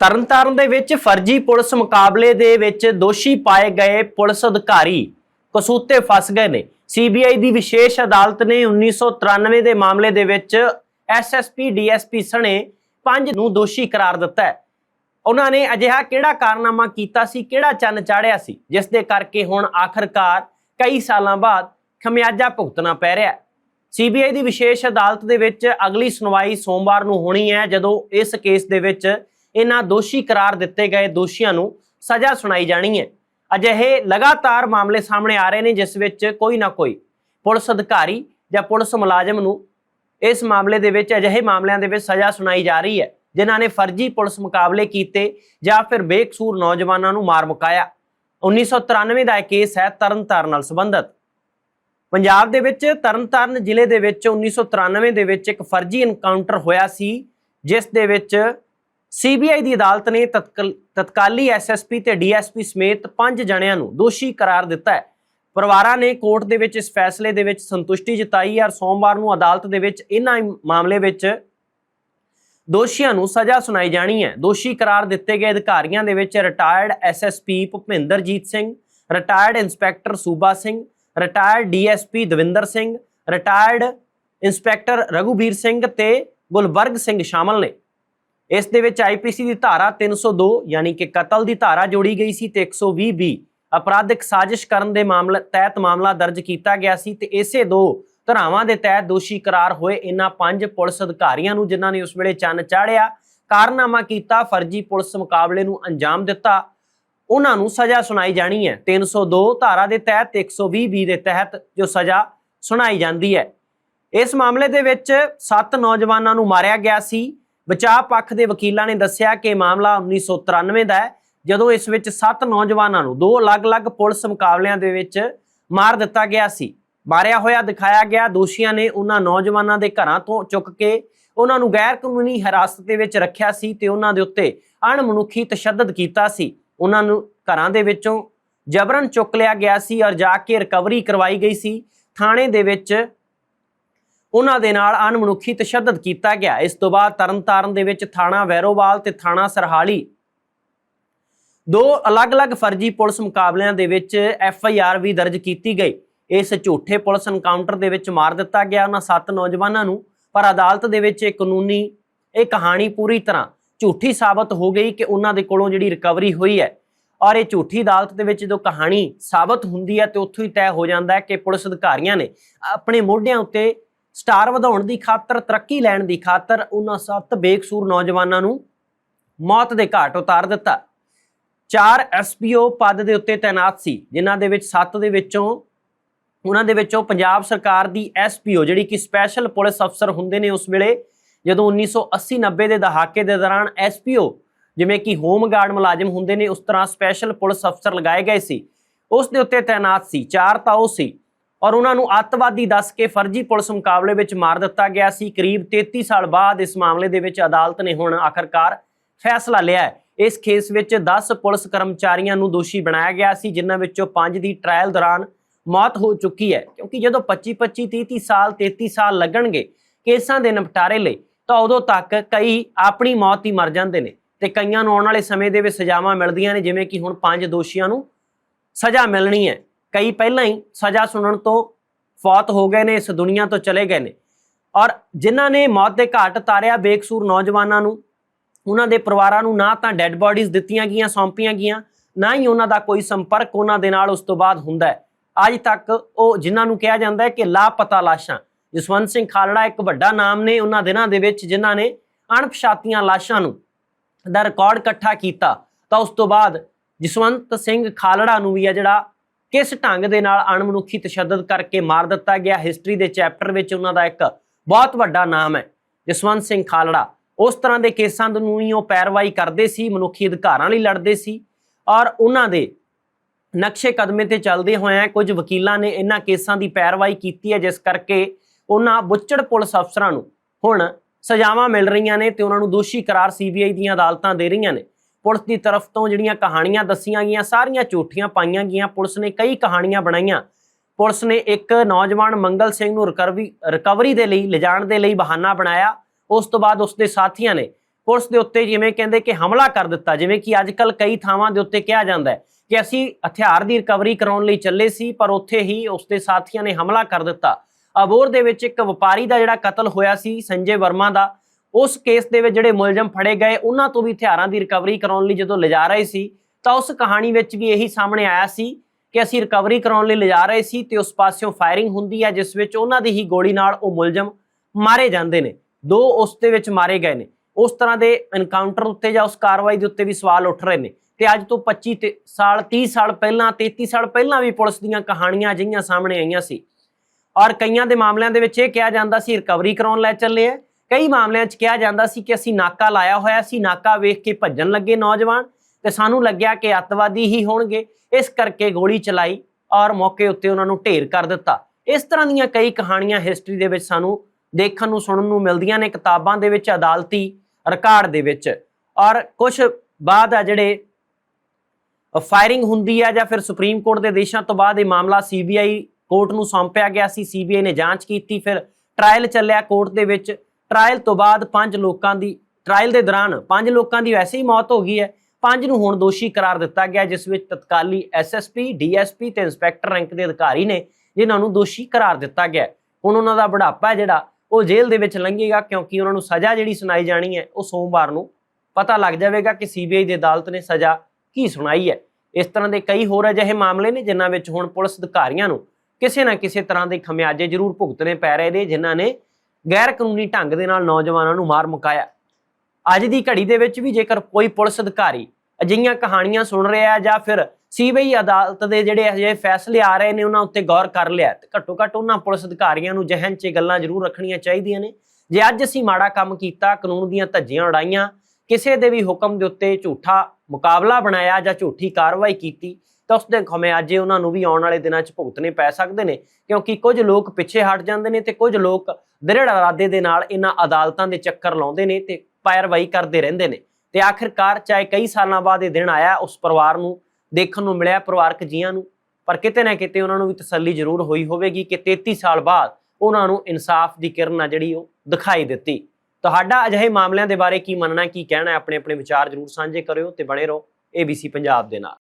ਤਰਨਤਾਰਨ ਦੇ ਵਿੱਚ ਫਰਜ਼ੀ ਪੁਲਿਸ ਮੁਕਾਬਲੇ ਦੇ ਵਿੱਚ ਦੋਸ਼ੀ ਪਾਏ ਗਏ ਪੁਲਿਸ ਅਧਿਕਾਰੀ ਕਸੂਤੇ ਫਸ ਗਏ ਨੇ। ਸੀਬੀਆਈ ਦੀ ਵਿਸ਼ੇਸ਼ ਅਦਾਲਤ ਨੇ 1993 ਦੇ ਮਾਮਲੇ ਦੇ ਵਿੱਚ ਐਸਐਸਪੀ ਡੀਐਸਪੀ ਸਣੇ ਪੰਜ ਨੂੰ ਦੋਸ਼ੀ ਕਰਾਰ ਦਿੱਤਾ ਹੈ। ਉਹਨਾਂ ਨੇ ਅਜਿਹਾ ਕਿਹੜਾ ਕਾਰਨਾਮਾ ਕੀਤਾ ਸੀ, ਕਿਹੜਾ ਚੰਨ ਚਾੜਿਆ ਸੀ, ਜਿਸ ਦੇ ਕਰਕੇ ਹੁਣ ਆਖਰਕਾਰ ਕਈ ਸਾਲਾਂ ਬਾਅਦ ਖਮਿਆਜਾ ਭੁਗਤਣਾ ਪੈ ਰਿਹਾ ਹੈ। ਸੀਬੀਆਈ ਦੀ ਵਿਸ਼ੇਸ਼ ਅਦਾਲਤ ਦੇ ਵਿੱਚ ਅਗਲੀ ਸੁਣਵਾਈ ਸੋਮਵਾਰ ਨੂੰ ਹੋਣੀ ਹੈ, ਜਦੋਂ ਇਸ ਕੇਸ ਦੇ ਵਿੱਚ ਇਹਨਾਂ ਦੋਸ਼ੀ ਕਰਾਰ ਦਿੱਤੇ ਗਏ ਦੋਸ਼ੀਆਂ ਨੂੰ ਸਜ਼ਾ ਸੁਣਾਈ ਜਾਣੀ ਹੈ। ਅਜਿਹੇ ਲਗਾਤਾਰ ਮਾਮਲੇ ਸਾਹਮਣੇ ਆ ਰਹੇ ਨੇ, ਜਿਸ ਵਿੱਚ ਕੋਈ ਨਾ ਕੋਈ ਪੁਲਿਸ ਅਧਿਕਾਰੀ ਜਾਂ ਪੁਲਿਸ ਮੁਲਾਜ਼ਮ ਨੂੰ ਇਸ ਮਾਮਲੇ ਦੇ ਵਿੱਚ, ਅਜਿਹੇ ਮਾਮਲਿਆਂ ਦੇ ਵਿੱਚ ਸਜ਼ਾ ਸੁਣਾਈ ਜਾ ਰਹੀ ਹੈ, ਜਿਨ੍ਹਾਂ ਨੇ ਫਰਜ਼ੀ ਪੁਲਿਸ ਮੁਕਾਬਲੇ ਕੀਤੇ ਜਾਂ ਫਿਰ ਬੇਕਸੂਰ ਨੌਜਵਾਨਾਂ ਨੂੰ ਮਾਰ ਮੁਕਾਇਆ। 1993 ਦਾ ਇਹ ਕੇਸ ਹੈ ਤਰਨਤਾਰਨ ਨਾਲ ਸੰਬੰਧਿਤ। ਪੰਜਾਬ ਦੇ ਵਿੱਚ ਤਰਨਤਾਰਨ ਜ਼ਿਲ੍ਹੇ ਦੇ ਵਿੱਚ 1993 ਦੇ ਵਿੱਚ ਇੱਕ ਫਰਜ਼ੀ ਐਨਕਾਊਂਟਰ ਹੋਇਆ ਸੀ, ਜਿਸ ਦੇ ਵਿੱਚ ਸੀਬੀਆਈ ਦੀ ਅਦਾਲਤ ਨੇ ਤਤਕਲ- ਤਤਕਾਲੀ ਐਸਐਸਪੀ ਤੇ ਡੀਐਸਪੀ ਸਮੇਤ ਪੰਜ ਜਣਿਆਂ ਨੂੰ ਦੋਸ਼ੀ ਕਰਾਰ ਦਿੱਤਾ ਹੈ। ਪਰਿਵਾਰਾਂ ਨੇ ਕੋਰਟ ਦੇ ਵਿੱਚ ਇਸ ਫੈਸਲੇ ਦੇ ਵਿੱਚ ਸੰਤੁਸ਼ਟੀ ਜਤਾਈ। ਹੈ ਔਰ ਸੋਮਵਾਰ ਨੂੰ ਅਦਾਲਤ ਦੇ ਵਿੱਚ ਇਹਨਾਂ ਮਾਮਲੇ ਵਿੱਚ ਦੋਸ਼ੀਆਂ ਨੂੰ ਸਜ਼ਾ ਸੁਣਾਈ ਜਾਣੀ ਹੈ। ਦੋਸ਼ੀ ਕਰਾਰ ਦਿੱਤੇ ਗਏ ਅਧਿਕਾਰੀਆਂ ਦੇ ਵਿੱਚ retired SSP Bhupinderjit Singh retired inspector Suba Singh retired DSP Davinder Singh retired inspector Raghubir Singh ਤੇ ਗੁਲਬਰਗ ਸਿੰਘ ਸ਼ਾਮਲ ਨੇ। ਇਸ ਦੇ ਵਿੱਚ ਆਈਪੀਸੀ ਦੀ ਧਾਰਾ 302 ਯਾਨੀ ਕਿ ਕਤਲ ਦੀ ਧਾਰਾ ਜੋੜੀ ਗਈ ਸੀ ਤੇ 120 ਬੀ ਅਪਰਾਧਿਕ ਸਾਜ਼ਿਸ਼ ਕਰਨ ਦੇ ਮਾਮਲੇ, ਤਹਿਤ ਮਾਮਲਾ ਦਰਜ ਕੀਤਾ ਗਿਆ ਸੀ ਤੇ ਇਸੇ ਦੋ ਧਾਰਾਵਾਂ ਦੇ ਤਹਿਤ ਦੋਸ਼ੀ ਕਰਾਰ ਹੋਏ ਇਹਨਾਂ ਪੰਜ ਪੁਲਿਸ ਅਧਿਕਾਰੀਆਂ ਨੂੰ, ਜਿਨ੍ਹਾਂ ਨੇ ਉਸ ਵੇਲੇ ਚੰਨ ਚਾੜਿਆ, ਕਾਰਨਾਮਾ ਕੀਤਾ, ਫਰਜ਼ੀ ਪੁਲਿਸ ਮੁਕਾਬਲੇ ਨੂੰ ਅੰਜਾਮ ਦਿੱਤਾ। ਉਹਨਾਂ ਨੂੰ ਸਜ਼ਾ ਸੁਣਾਈ ਜਾਣੀ ਹੈ। 302 ਧਾਰਾ ਦੇ ਤਹਿਤ ਤੇ 120 ਬੀ ਦੇ ਤਹਿਤ ਜੋ ਸਜ਼ਾ ਸੁਣਾਈ ਜਾਂਦੀ ਹੈ। ਇਸ ਮਾਮਲੇ ਦੇ ਵਿੱਚ 7 ਨੌਜਵਾਨਾਂ ਨੂੰ ਮਾਰਿਆ ਗਿਆ ਸੀ। ਬਚਾਅ ਪੱਖ ਦੇ ਵਕੀਲਾਂ ਨੇ ਦੱਸਿਆ ਕਿ ਇਹ ਮਾਮਲਾ 1993 ਦਾ ਹੈ, ਜਦੋਂ ਇਸ ਵਿੱਚ 7 ਨੌਜਵਾਨਾਂ ਨੂੰ ਦੋ ਅਲੱਗ-ਅਲੱਗ ਪੁਲਿਸ ਮੁਕਾਬਲਿਆਂ ਦੇ ਵਿੱਚ ਮਾਰ ਦਿੱਤਾ ਗਿਆ ਸੀ। ਮਾਰਿਆ ਹੋਇਆ ਦਿਖਾਇਆ ਗਿਆ, ਦੋਸ਼ੀਆਂ ਨੇ ਉਹਨਾਂ ਨੌਜਵਾਨਾਂ ਦੇ ਘਰਾਂ ਤੋਂ ਚੁੱਕ ਕੇ ਉਹਨਾਂ ਨੂੰ ਗੈਰ ਕਾਨੂੰਨੀ ਹਿਰਾਸਤ ਦੇ ਵਿੱਚ ਰੱਖਿਆ ਸੀ ਤੇ ਉਹਨਾਂ ਦੇ ਉੱਤੇ ਅਣਮਨੁੱਖੀ ਤਸ਼ੱਦਦ ਕੀਤਾ ਸੀ। ਉਹਨਾਂ ਨੂੰ ਘਰਾਂ ਦੇ ਵਿੱਚੋਂ ਜਬਰਨ ਚੁੱਕ ਲਿਆ ਗਿਆ ਸੀ ਔਰ ਜਾ ਕੇ ਰਿਕਵਰੀ ਕਰਵਾਈ ਗਈ ਸੀ। ਥਾਣੇ ਦੇ ਵਿੱਚ ਉਹਨਾਂ ਦੇ ਨਾਲ ਅਣਮਨੁੱਖੀ ਤਸ਼ੱਦਦ ਕੀਤਾ ਗਿਆ। ਇਸ ਤੋਂ ਬਾਅਦ ਤਰਨਤਾਰਨ ਦੇ ਵਿੱਚ ਥਾਣਾ ਵੈਰੋਵਾਲ ਤੇ ਥਾਣਾ ਸਰਹਾਲੀ। ਦੋ ਅਲੱਗ-ਅਲੱਗ ਫਰਜ਼ੀ ਪੁਲਿਸ ਮੁਕਾਬਲਿਆਂ ਦੇ ਵਿੱਚ ਐਫ ਆਈ ਆਰ ਵੀ ਦਰਜ ਕੀਤੀ ਗਈ। ਇਸ ਝੂਠੇ ਪੁਲਿਸ ਐਨਕਾਊਂਟਰ ਦੇ ਵਿੱਚ ਮਾਰ ਦਿੱਤਾ ਗਿਆ ਉਹਨਾਂ ਸੱਤ ਨੌਜਵਾਨਾਂ ਨੂੰ, ਪਰ ਅਦਾਲਤ ਦੇ ਵਿੱਚ ਇਹ ਕਾਨੂੰਨੀ, ਇਹ ਕਹਾਣੀ ਪੂਰੀ ਤਰ੍ਹਾਂ ਝੂਠੀ ਸਾਬਤ ਹੋ ਗਈ ਕਿ ਉਹਨਾਂ ਦੇ ਕੋਲੋਂ ਜਿਹੜੀ ਰਿਕਵਰੀ ਹੋਈ ਹੈ। ਔਰ ਇਹ ਝੂਠੀ ਅਦਾਲਤ ਦੇ ਵਿੱਚ ਜਦੋਂ ਕਹਾਣੀ ਸਾਬਤ ਹੁੰਦੀ ਹੈ ਤੇ ਉੱਥੋਂ ਹੀ ਤੈਅ ਹੋ ਜਾਂਦਾ ਹੈ ਕਿ ਪੁਲਿਸ ਅਧਿਕਾਰੀਆਂ ਨੇ ਆਪਣੇ ਮੋਢਿਆਂ ਉੱਤੇ ਸਟਾਰ ਵਧਾਉਣ ਦੀ ਖਾਤਰ, ਤਰੱਕੀ ਲੈਣ ਦੀ ਖਾਤਰ ਉਹਨਾਂ ਸੱਤ ਬੇਕਸੂਰ ਨੌਜਵਾਨਾਂ ਨੂੰ ਮੌਤ ਦੇ ਘਾਟ ਉਤਾਰ ਦਿੱਤਾ। ਚਾਰ ਐਸਪੀਓ ਪਦ ਦੇ ਉੱਤੇ ਤਾਇਨਾਤ ਸੀ, ਜਿਨ੍ਹਾਂ ਦੇ ਵਿੱਚ ਸੱਤ ਦੇ ਵਿੱਚੋਂ, ਉਹਨਾਂ ਦੇ ਵਿੱਚੋਂ ਪੰਜਾਬ ਸਰਕਾਰ ਦੀ ਐਸਪੀਓ ਜਿਹੜੀ ਕਿ ਸਪੈਸ਼ਲ ਪੁਲਿਸ ਅਫਸਰ ਹੁੰਦੇ ਨੇ ਉਸ ਵੇਲੇ, ਜਦੋਂ 1980-90 ਦੇ ਦਹਾਕੇ ਦੇ ਦੌਰਾਨ ਐਸਪੀਓ ਜਿਵੇਂ ਕਿ ਹੋਮ ਗਾਰਡ ਮੁਲਾਜ਼ਮ ਹੁੰਦੇ ਨੇ, ਉਸ ਤਰ੍ਹਾਂ ਸਪੈਸ਼ਲ ਪੁਲਿਸ ਅਫਸਰ ਲਗਾਏ ਗਏ ਸੀ। ਉਸ ਦੇ ਉੱਤੇ ਤਾਇਨਾਤ ਸੀ, ਚਾਰ ਤਾਂ ਉਹ ਸੀ। ਔਰ ਉਹਨਾਂ ਨੂੰ ਅੱਤਵਾਦੀ ਦੱਸ ਕੇ ਫਰਜ਼ੀ ਪੁਲਿਸ ਮੁਕਾਬਲੇ ਵਿੱਚ ਮਾਰ ਦਿੱਤਾ ਗਿਆ ਸੀ। ਕਰੀਬ 33 ਸਾਲ ਬਾਅਦ ਇਸ ਮਾਮਲੇ ਦੇ ਵਿੱਚ ਅਦਾਲਤ ਨੇ ਹੁਣ ਆਖਰਕਾਰ ਫੈਸਲਾ ਲਿਆ ਹੈ। ਇਸ ਕੇਸ ਵਿੱਚ 10 ਪੁਲਿਸ ਕਰਮਚਾਰੀਆਂ ਨੂੰ ਦੋਸ਼ੀ ਬਣਾਇਆ ਗਿਆ ਸੀ, ਜਿਨ੍ਹਾਂ ਵਿੱਚੋਂ 5 ਦੀ ਟ੍ਰਾਇਲ ਦੌਰਾਨ ਮੌਤ ਹੋ ਚੁੱਕੀ ਹੈ। ਕਿਉਂਕਿ ਜਦੋਂ 25 25 30 30 ਸਾਲ 33 ਸਾਲ ਲੱਗਣਗੇ ਕੇਸਾਂ ਦੇ ਨਿਪਟਾਰੇ ਲਈ, ਤਾਂ ਉਦੋਂ ਤੱਕ ਕਈ ਆਪਣੀ ਮੌਤ ਹੀ ਮਰ ਜਾਂਦੇ ਨੇ ਤੇ ਕਈਆਂ ਨੂੰ ਆਉਣ ਵਾਲੇ ਸਮੇਂ ਦੇ ਵਿੱਚ ਸਜ਼ਾਵਾਂ ਮਿਲਦੀਆਂ ਨੇ, ਜਿਵੇਂ ਕਿ ਹੁਣ ਪੰਜ ਦੋਸ਼ੀਆਂ ਨੂੰ ਸਜ਼ਾ ਮਿਲਣੀ ਹੈ। ਕਈ ਪਹਿਲਾਂ ਹੀ ਸਜ਼ਾ ਸੁਣਨ ਤੋਂ ਫੌਤ ਹੋ ਗਏ ਨੇ, ਇਸ ਦੁਨੀਆ ਤੋਂ ਚਲੇ ਗਏ ਨੇ। ਔਰ ਜਿਨ੍ਹਾਂ ਨੇ ਮੌਤ ਦੇ ਘਾਟ ਤਾਰਿਆ ਬੇਕਸੂਰ ਨੌਜਵਾਨਾਂ ਨੂੰ, ਉਹਨਾਂ ਦੇ ਪਰਿਵਾਰਾਂ ਨੂੰ ਨਾ ਤਾਂ ਡੈੱਡ ਬਾਡੀਜ਼ ਦਿੱਤੀਆਂ ਗਈਆਂ, ਸੌਂਪੀਆਂ ਗਈਆਂ, ਨਾ ਹੀ ਉਹਨਾਂ ਦਾ ਕੋਈ ਸੰਪਰਕ ਉਹਨਾਂ ਦੇ ਨਾਲ ਉਸ ਤੋਂ ਬਾਅਦ ਹੁੰਦਾ ਹੈ। ਅੱਜ ਤੱਕ ਉਹ ਜਿਨ੍ਹਾਂ ਨੂੰ ਕਿਹਾ ਜਾਂਦਾ ਹੈ ਕਿ ਲਾਪਤਾ ਲਾਸ਼ਾਂ, ਜਸਵੰਤ ਸਿੰਘ ਖਾਲੜਾ ਇੱਕ ਵੱਡਾ ਨਾਮ ਨੇ ਉਹਨਾਂ ਦਿਨਾਂ ਦੇ ਵਿੱਚ, ਜਿਨ੍ਹਾਂ ਨੇ ਅਣਪਛਾਤੀਆਂ ਲਾਸ਼ਾਂ ਨੂੰ ਦਾ ਰਿਕਾਰਡ ਇਕੱਠਾ ਕੀਤਾ। ਤਾਂ ਉਸ ਤੋਂ ਬਾਅਦ ਜਸਵੰਤ ਸਿੰਘ ਖਾਲੜਾ ਨੂੰ ਵੀ ਆ ਜਿਹੜਾ ਕਿਸ ਢੰਗ ਦੇ ਨਾਲ ਅਣਮਨੁੱਖੀ ਤਸ਼ੱਦਦ ਕਰਕੇ ਮਾਰ ਦਿੱਤਾ ਗਿਆ ਹਿਸਟਰੀ ਦੇ ਚੈਪਟਰ ਵਿੱਚ ਉਹਨਾਂ ਦਾ ਇੱਕ ਬਹੁਤ ਵੱਡਾ ਨਾਮ ਹੈ, ਜਸਵੰਤ ਸਿੰਘ ਖਾਲੜਾ। ਉਸ ਤਰ੍ਹਾਂ ਦੇ ਕੇਸਾਂ ਨੂੰ ਹੀ ਉਹ ਪੈਰਵਾਈ ਕਰਦੇ ਸੀ, ਮਨੁੱਖੀ ਅਧਿਕਾਰਾਂ ਲਈ ਲੜਦੇ ਸੀ ਔਰ ਉਹਨਾਂ ਦੇ ਨਕਸ਼ੇ ਕਦਮੇ ਤੇ ਚੱਲਦੇ ਹੋਇਆਂ ਕੁਝ ਵਕੀਲਾਂ ਨੇ ਇਹਨਾਂ ਕੇਸਾਂ ਦੀ ਪੈਰਵਾਈ ਕੀਤੀ ਹੈ, ਜਿਸ ਕਰਕੇ ਉਹਨਾਂ ਬੁੱਚੜ ਪੁਲਿਸ ਅਫਸਰਾਂ ਨੂੰ ਹੁਣ ਸਜ਼ਾਵਾਂ ਮਿਲ ਰਹੀਆਂ ਨੇ ਤੇ ਉਹਨਾਂ ਨੂੰ ਦੋਸ਼ੀ ਕਰਾਰ ਸੀਬੀਆਈ ਦੀਆਂ ਅਦਾਲਤਾਂ ਦੇ ਰਹੀਆਂ ਨੇ। ਪੁਲਿਸ ਦੀ ਤਰਫ ਤੋਂ ਜਿਹੜੀਆਂ ਕਹਾਣੀਆਂ ਦੱਸੀਆਂ ਗਈਆਂ, ਸਾਰੀਆਂ ਝੂਠੀਆਂ ਪਾਈਆਂ ਗਈਆਂ। ਪੁਲਿਸ ਨੇ ਕਈ ਕਹਾਣੀਆਂ ਬਣਾਈਆਂ। ਪੁਲਿਸ ਨੇ ਇੱਕ ਨੌਜਵਾਨ ਮੰਗਲ ਸਿੰਘ ਨੂੰ ਰਿਕਵਰੀ ਰਿਕਵਰੀ ਦੇ ਲਈ, ਲਿਜਾਣ ਦੇ ਲਈ ਬਹਾਨਾ ਬਣਾਇਆ। ਉਸ ਤੋਂ ਬਾਅਦ ਉਸ ਦੇ ਸਾਥੀਆਂ ਨੇ ਪੁਲਿਸ ਦੇ ਉੱਤੇ ਜਿਵੇਂ ਕਹਿੰਦੇ ਕਿ ਹਮਲਾ ਕਰ ਦਿੱਤਾ, ਜਿਵੇਂ ਕਿ ਅੱਜ ਕੱਲ ਕਈ ਥਾਵਾਂ ਦੇ ਉੱਤੇ ਕਿਹਾ ਜਾਂਦਾ ਹੈ ਕਿ ਅਸੀਂ ਹਥਿਆਰ ਦੀ ਰਿਕਵਰੀ ਕਰਾਉਣ ਲਈ ਚੱਲੇ ਸੀ, ਪਰ ਉੱਥੇ ਹੀ ਉਸਦੇ ਸਾਥੀਆਂ ਨੇ ਹਮਲਾ ਕਰ ਦਿੱਤਾ। ਅਬੋਰ ਦੇ ਵਿੱਚ ਇੱਕ ਵਪਾਰੀ ਦਾ ਜਿਹੜਾ ਕਤਲ ਹੋਇਆ ਸੀ, ਸੰਜੇ ਵਰਮਾ ਦਾ ਉਸ ਕੇਸ ਦੇ ਵਿੱਚ ਜਿਹੜੇ ਮੁਲਜ਼ਮ ਫੜੇ ਗਏ, ਉਹਨਾਂ ਤੋਂ ਵੀ ਹਥਿਆਰਾਂ ਦੀ ਰਿਕਵਰੀ ਕਰਾਉਣ ਲਈ ਜਦੋਂ ਲਿਜਾ ਰਹੇ ਸੀ, ਤਾਂ ਉਸ ਕਹਾਣੀ ਵਿੱਚ ਵੀ ਇਹੀ ਸਾਹਮਣੇ ਆਇਆ ਸੀ ਕਿ ਅਸੀਂ ਰਿਕਵਰੀ ਕਰਾਉਣ ਲਈ ਲਿਜਾ ਰਹੇ ਸੀ ਤੇ ਉਸ ਪਾਸਿਓਂ ਫਾਇਰਿੰਗ ਹੁੰਦੀ ਹੈ, ਜਿਸ ਵਿੱਚ ਉਹਨਾਂ ਦੀ ਹੀ ਗੋਲੀ ਨਾਲ ਉਹ ਮੁਲਜ਼ਮ ਮਾਰੇ ਜਾਂਦੇ ਨੇ। ਦੋ ਉਸ ਦੇ ਵਿੱਚ ਮਾਰੇ ਗਏ ਨੇ। ਉਸ ਤਰ੍ਹਾਂ ਦੇ ਐਨਕਾਊਂਟਰ ਉੱਤੇ ਜਾਂ ਉਸ ਕਾਰਵਾਈ ਦੇ ਉੱਤੇ ਵੀ ਸਵਾਲ ਉੱਠ ਰਹੇ ਨੇ। ਤੇ ਅੱਜ ਤੋਂ 25 ਤੇ ਸਾਲ 30 ਸਾਲ ਪਹਿਲਾਂ 33 ਸਾਲ ਪਹਿਲਾਂ ਵੀ ਪੁਲਿਸ ਦੀਆਂ ਕਹਾਣੀਆਂ ਅਜਿਹੀਆਂ ਸਾਹਮਣੇ ਆਈਆਂ ਸੀ। ਔਰ ਕਈਆਂ ਦੇ ਮਾਮਲਿਆਂ ਦੇ ਵਿੱਚ ਇਹ ਕਿਹਾ ਜਾਂਦਾ ਸੀ ਰਿਕਵਰੀ ਕਰਾਉਣ ਲੈ ਚੱਲੇ ਆ ਕਈ ਮਾਮਲਿਆਂ 'ਚ ਕਿਹਾ ਜਾਂਦਾ ਸੀ ਕਿ ਅਸੀਂ ਨਾਕਾ ਲਾਇਆ ਹੋਇਆ ਸੀ ਨਾਕਾ ਵੇਖ ਕੇ ਭੱਜਣ ਲੱਗੇ ਨੌਜਵਾਨ ਤੇ ਸਾਨੂੰ ਲੱਗਿਆ ਕਿ ਅੱਤਵਾਦੀ ਹੀ ਹੋਣਗੇ। ਇਸ ਕਰਕੇ ਗੋਲੀ ਚਲਾਈ ਔਰ ਮੌਕੇ ਉੱਤੇ ਉਹਨਾਂ ਨੂੰ ਢੇਰ ਕਰ ਦਿੱਤਾ। ਇਸ ਤਰ੍ਹਾਂ ਦੀਆਂ ਕਈ ਕਹਾਣੀਆਂ ਹਿਸਟਰੀ ਦੇ ਵਿੱਚ ਸਾਨੂੰ ਦੇਖਣ ਨੂੰ, ਸੁਣਨ ਨੂੰ ਮਿਲਦੀਆਂ ਨੇ, ਕਿਤਾਬਾਂ ਦੇ ਵਿੱਚ, ਅਦਾਲਤੀ ਰਿਕਾਰਡ ਦੇ ਵਿੱਚ। ਔਰ ਕੁਝ ਬਾਅਦ ਆ ਜਿਹੜੇ ਫਾਇਰਿੰਗ ਹੁੰਦੀ ਹੈ ਜਾਂ ਫਿਰ ਸੁਪਰੀਮ ਕੋਰਟ ਦੇ ਆਦੇਸ਼ਾਂ ਤੋਂ ਬਾਅਦ ਇਹ ਮਾਮਲਾ ਸੀਬੀਆਈ ਕੋਰਟ ਨੂੰ ਸੌਂਪਿਆ ਗਿਆ ਸੀ ਸੀਬੀਆਈ ਨੇ ਜਾਂਚ ਕੀਤੀ, ਫਿਰ ਟ੍ਰਾਇਲ ਚੱਲਿਆ ਕੋਰਟ ਦੇ ਵਿੱਚ। ਟ੍ਰਾਇਲ ਤੋਂ ਬਾਅਦ ਪੰਜ ਲੋਕਾਂ ਦੀ ਟ੍ਰਾਇਲ ਦੇ ਦੌਰਾਨ ਪੰਜ ਲੋਕਾਂ ਦੀ ਵੈਸੇ ਹੀ ਮੌਤ ਹੋ ਗਈ ਹੈ। ਪੰਜ ਨੂੰ ਹੁਣ ਦੋਸ਼ੀ ਕਰਾਰ ਦਿੱਤਾ ਗਿਆ, ਜਿਸ ਵਿੱਚ ਤਤਕਾਲੀ ਐਸਐਸਪੀ ਡੀਐਸਪੀ ਤੇ ਇੰਸਪੈਕਟਰ ਰੈਂਕ ਦੇ ਅਧਿਕਾਰੀ ਨੇ ਜਿਨ੍ਹਾਂ ਨੂੰ ਦੋਸ਼ੀ ਕਰਾਰ ਦਿੱਤਾ ਗਿਆ ਹੁਣ ਉਹਨਾਂ ਦਾ ਬੁਢਾਪਾ ਜਿਹੜਾ, ਉਹ ਜੇਲ੍ਹ ਦੇ ਵਿੱਚ ਲੰਘੇਗਾ ਕਿਉਂਕਿ ਉਹਨਾਂ ਨੂੰ ਸਜ਼ਾ ਜਿਹੜੀ ਸੁਣਾਈ ਜਾਣੀ ਹੈ, ਉਹ ਸੋਮਵਾਰ ਨੂੰ ਪਤਾ ਲੱਗ ਜਾਵੇਗਾ ਕਿ ਸੀਬੀਆਈ ਦੀ ਅਦਾਲਤ ਨੇ ਸਜ਼ਾ ਕੀ ਸੁਣਾਈ ਹੈ। ਇਸ ਤਰ੍ਹਾਂ ਦੇ ਕਈ ਹੋਰ ਅਜਿਹੇ ਮਾਮਲੇ ਨੇ ਜਿਨ੍ਹਾਂ ਵਿੱਚ ਹੁਣ ਪੁਲਿਸ ਅਧਿਕਾਰੀਆਂ ਨੂੰ ਕਿਸੇ ਨਾ ਕਿਸੇ ਤਰ੍ਹਾਂ ਦੇ ਖਮਿਆਜੇ ਜ਼ਰੂਰ ਭੁਗਤਣੇ ਪੈ ਰਹੇ ਨੇ, ਜਿਨ੍ਹਾਂ ਨੇ ਗੈਰ ਕਾਨੂੰਨੀ ਢੰਗ ਦੇ ਨਾਲ ਨੌਜਵਾਨਾਂ ਨੂੰ ਮਾਰ ਮੁਕਾਇਆ। ਅੱਜ ਦੀ ਘੜੀ ਦੇ ਵਿੱਚ ਵੀ ਜੇਕਰ ਕੋਈ ਪੁਲਿਸ ਅਧਿਕਾਰੀ ਅਜਿਹੀਆਂ ਕਹਾਣੀਆਂ ਸੁਣ ਰਿਹਾ ਹੈ ਜਾਂ ਫਿਰ ਸੀਬੀਆਈ ਅਦਾਲਤ ਦੇ ਜਿਹੜੇ ਅਜਿਹੇ ਫੈਸਲੇ ਆ ਰਹੇ ਨੇ, ਉਹਨਾਂ ਉੱਤੇ ਗੌਰ ਕਰ ਲਿਆ ਤੇ ਘੱਟੋ ਘੱਟ ਉਹਨਾਂ ਪੁਲਿਸ ਅਧਿਕਾਰੀਆਂ ਨੂੰ ਜਹਨ 'ਚ ਇਹ ਗੱਲਾਂ ਜ਼ਰੂਰ ਰੱਖਣੀਆਂ ਚਾਹੀਦੀਆਂ ਨੇ। ਜੇ ਅੱਜ ਅਸੀਂ ਮਾੜਾ ਕੰਮ ਕੀਤਾ, ਕਾਨੂੰਨ ਦੀਆਂ ਧੱਜੀਆਂ ਉਡਾਈਆਂ, ਕਿਸੇ ਦੇ ਵੀ ਹੁਕਮ ਦੇ ਉੱਤੇ ਝੂਠਾ ਮੁਕਾਬਲਾ ਬਣਾਇਆ ਜਾਂ ਝੂਠੀ ਕਾਰਵਾਈ ਕੀਤੀ ਤਾਂ ਉਸ ਦੇ ਖਮਿਆਜੇ ਉਹਨਾਂ ਨੂੰ ਵੀ ਆਉਣ ਵਾਲੇ ਦਿਨਾਂ 'ਚ ਭੁਗਤਣੇ ਪੈ ਸਕਦੇ ਨੇ, ਕਿਉਂਕਿ ਕੁਝ ਲੋਕ ਪਿੱਛੇ ਹਟ ਜਾਂਦੇ ਨੇ ਤੇ ਕੁਝ ਲੋਕ ਦ੍ਰਿੜ ਇਰਾਦੇ ਦੇ ਨਾਲ ਇਹਨਾਂ ਅਦਾਲਤਾਂ ਦੇ ਚੱਕਰ ਲਾਉਂਦੇ ਨੇ ਤੇ ਪੈਰਵਾਈ ਕਰਦੇ ਰਹਿੰਦੇ ਨੇ। ਤੇ ਆਖਿਰਕਾਰ ਚਾਹੇ ਕਈ ਸਾਲਾਂ ਬਾਅਦ ਇਹ ਦਿਨ ਆਇਆ, ਉਸ ਪਰਿਵਾਰ ਨੂੰ ਦੇਖਣ ਨੂੰ ਮਿਲਿਆ, ਪਰਿਵਾਰਕ ਜੀਆਂ ਨੂੰ, ਪਰ ਕਿਤੇ ਨਾ ਕਿਤੇ ਉਹਨਾਂ ਨੂੰ ਵੀ ਤਸੱਲੀ ਜ਼ਰੂਰ ਹੋਈ ਹੋਵੇਗੀ ਕਿ 33 ਸਾਲ ਬਾਅਦ ਉਹਨਾਂ ਨੂੰ ਇਨਸਾਫ ਦੀ ਕਿਰਨ ਆ ਜਿਹੜੀ ਉਹ ਦਿਖਾਈ ਦਿੱਤੀ। ਤੁਹਾਡਾ ਅਜਿਹੇ ਮਾਮਲਿਆਂ ਦੇ ਬਾਰੇ ਕੀ ਮੰਨਣਾ, ਕੀ ਕਹਿਣਾ ਆਪਣੇ ਆਪਣੇ ਵਿਚਾਰ ਜ਼ਰੂਰ ਸਾਂਝੇ ਕਰਿਓ ਤੇ ਬਣੇ ਰਹੋ ABC ਪੰਜਾਬ ਦੇ ਨਾਲ।